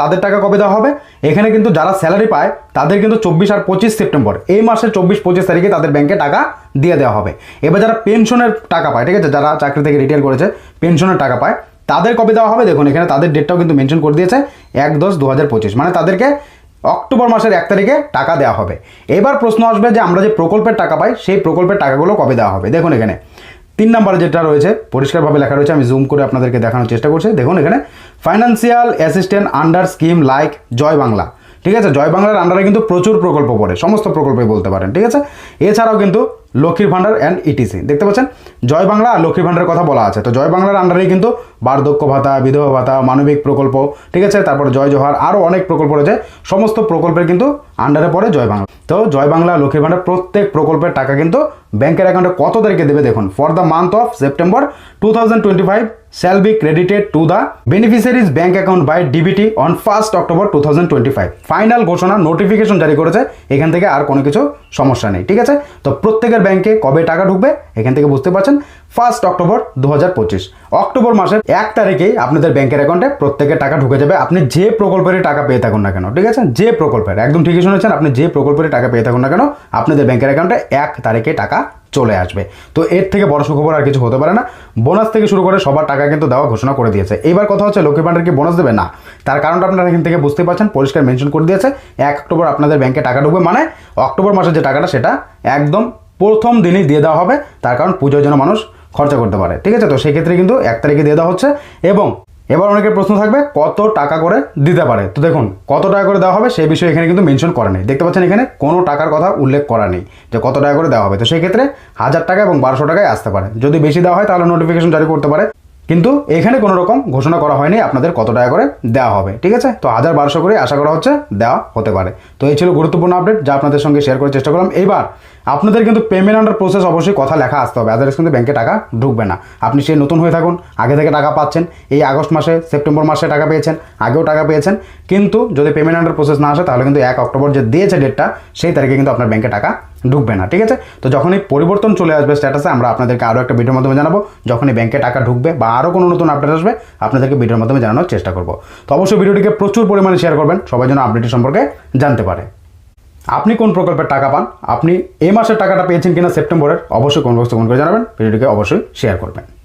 তাদের টাকা কবে দেওয়া হবে? এখানে কিন্তু যারা স্যালারি পায়, তাদের কিন্তু চব্বিশ আর পঁচিশ সেপ্টেম্বর। এই মাসের চব্বিশ, পঁচিশ তারিখে তাদের ব্যাংকে টাকা দিয়ে দেওয়া হবে। এবার যারা পেনশনের টাকা পায়, ঠিক আছে, যারা চাকরি থেকে রিটায়ার করেছে পেনশনের টাকা পায়, তাদের কবে দেওয়া হবে? দেখুন, এখানে তাদের ডেটটাও কিন্তু মেনশন করে দিয়েছে, এক দশ দু হাজার পঁচিশ। মানে তাদেরকে অক্টোবর মাসের এক তারিখে টাকা দেওয়া হবে। এবার প্রশ্ন আসবে যে আমরা যে প্রকল্পের টাকা পাই, সেই প্রকল্পের টাকাগুলো কবে দেওয়া হবে? দেখুন এখানে। তিন নাম্বার যেটা রয়েছে, পরিষ্কারভাবে লেখা রয়েছে, আমি জুম করে আপনাদেরকে দেখানোর চেষ্টা করছি। দেখুন এখানে financial assistant under scheme like Joy Bangla. ঠিক আছে? জয় বাংলার আন্ডারে কিন্তু প্রচুর প্রকল্প পড়ে, সমস্ত প্রকল্পই বলতে পারেন, ঠিক আছে? এছাড়াও কিন্তু লক্ষ্মীর ভাণ্ডার অ্যান্ড ইটিসি দেখতে পাচ্ছেন? জয় বাংলা আর লক্ষ্মীর ভাণ্ডারের কথা বলা আছে। তো জয় বাংলার আন্ডারেই কিন্তু বার্ধক্য ভাতা, বিধবা ভাতা, মানবিক প্রকল্প, ঠিক আছে? তারপর জয় জোহার আরও অনেক প্রকল্প রয়েছে। সমস্ত প্রকল্পের কিন্তু আন্ডারে পড়ে জয় বাংলা। তো জয় বাংলা, লক্ষ্মীর ভাণ্ডার প্রত্যেক প্রকল্পের টাকা কিন্তু ব্যাংকের অ্যাকাউন্টে কত তারিখে দেবে দেখুন। For the month of September two thousand twenty five shall be credited to the beneficiary's bank account by DBT on 1st October 2025 final ঘোষণা নোটিফিকেশন জারি করেছে, এখান থেকে আর কোনো কিছু সমস্যা নেই, ঠিক আছে? তো প্রত্যেকের ব্যাংকে কবে টাকা ঢুকবে, এখান থেকে বুঝতে পারছেন? ফার্স্ট অক্টোবর দু হাজার পঁচিশ। অক্টোবর মাসের এক তারিখেই আপনাদের ব্যাংকের অ্যাকাউন্টে প্রত্যেকের টাকা ঢুকে যাবে। আপনি যে প্রকল্পের টাকা পেয়ে থাকুন না কেন, ঠিক আছে? যে প্রকল্পের, একদম ঠিকই শুনেছেন, আপনি যে প্রকল্পের টাকা পেয়ে থাকুন না কেন, আপনাদের ব্যাংকের অ্যাকাউন্টে এক তারিখে টাকা চলে আসবে। তো এর থেকে বড় সুখবর আর কিছু হতে পারে না। বোনাস থেকে শুরু করে সবার টাকা কিন্তু দেওয়া ঘোষণা করে দিয়েছে। এবার কথা হচ্ছে, লক্ষ্মী ভাণ্ডার কি বোনাস দেবে? না। তার কারণটা আপনারা এখান থেকে বুঝতে পারছেন, পরিষ্কার মেনশন করে দিয়েছে। এক অক্টোবর আপনাদের ব্যাংকে টাকা ঢুকবে মানে অক্টোবর মাসের যে টাকাটা, সেটা একদম প্রথম দিনই দিয়ে দেওয়া হবে। তার কারণ পুজোর জন্য মানুষ খরচা করতে পারে। ঠিক আছে? তো সেক্ষেত্রে কিন্তু এক তারিখে দিয়ে দেওয়া হচ্ছে এবং এবার অনেকের প্রশ্ন থাকবে, কত টাকা করে দিতে পারে? তো দেখুন, কত টাকা করে দেওয়া হবে সেই বিষয়ে এখানে কিন্তু মেনশন করা নেই। দেখতে পাচ্ছেন এখানে কোনো টাকার কথা উল্লেখ করা নেই যে কত টাকা করে দেওয়া হবে। তো সেই ক্ষেত্রে হাজার টাকা এবং বারোশো টাকায় আসতে পারে। যদি বেশি দেওয়া হয় তাহলে নোটিফিকেশন জারি করতে পারে। কিন্তু এখানে কোনো রকম ঘোষণা করা হয়নি আপনাদের কত টাকা করে দেওয়া হবে। ঠিক আছে? তো হাজার বারোশো করে আশা করা হচ্ছে দেওয়া হতে পারে। তো এই ছিল গুরুত্বপূর্ণ আপডেট যা আপনাদের সঙ্গে শেয়ার করার চেষ্টা করলাম। এবার আপনাদের কিন্তু পেমেন্ট আন্ডার প্রসেস অবশ্যই কথা লেখা আসতে হবে। আদারস কিন্তু ব্যাংকে টাকা ঢুকবে না। আপনি সে নতুন হয়ে থাকুন। আগে থেকে টাকা পাচ্ছেন। এই আগস্ট মাসে, সেপ্টেম্বর মাসে টাকা পেয়েছেন। আগেও টাকা পেয়েছেন। কিন্তু যদি পেমেন্ট আন্ডার প্রসেস না আসে, তাহলে কিন্তু এক অক্টোবর যে দিয়েছে ডেটটা সেই তারিখে কিন্তু আপনার ব্যাংকে টাকা ঢুকবে না। ঠিক আছে? তো যখনই পরিবর্তন চলে আসবে স্ট্যাটাসে আমরা আপনাদেরকে আরও একটা ভিডিওর মাধ্যমে জানাব। যখনই ব্যাংকে টাকা ঢুকবে বা আরও কোনো নতুন আপডেট আসবে, আপনাদেরকে ভিডিওর মাধ্যমে জানানোর চেষ্টা করব। তো অবশ্যই ভিডিওটিকে প্রচুর পরিমাণে শেয়ার করবেন। সবাই যেন আপডেটের সম্পর্কে জানতে পারে। আপনি কোন প্রকল্পের টাকা পান? আপনি এই মাসের টাকাটা পেয়েছেন কিনা সেপ্টেম্বরের, অবশ্যই কোন বস্তু ফোন করে জানাবেন। ভিডিওটিকে অবশ্যই শেয়ার করবেন।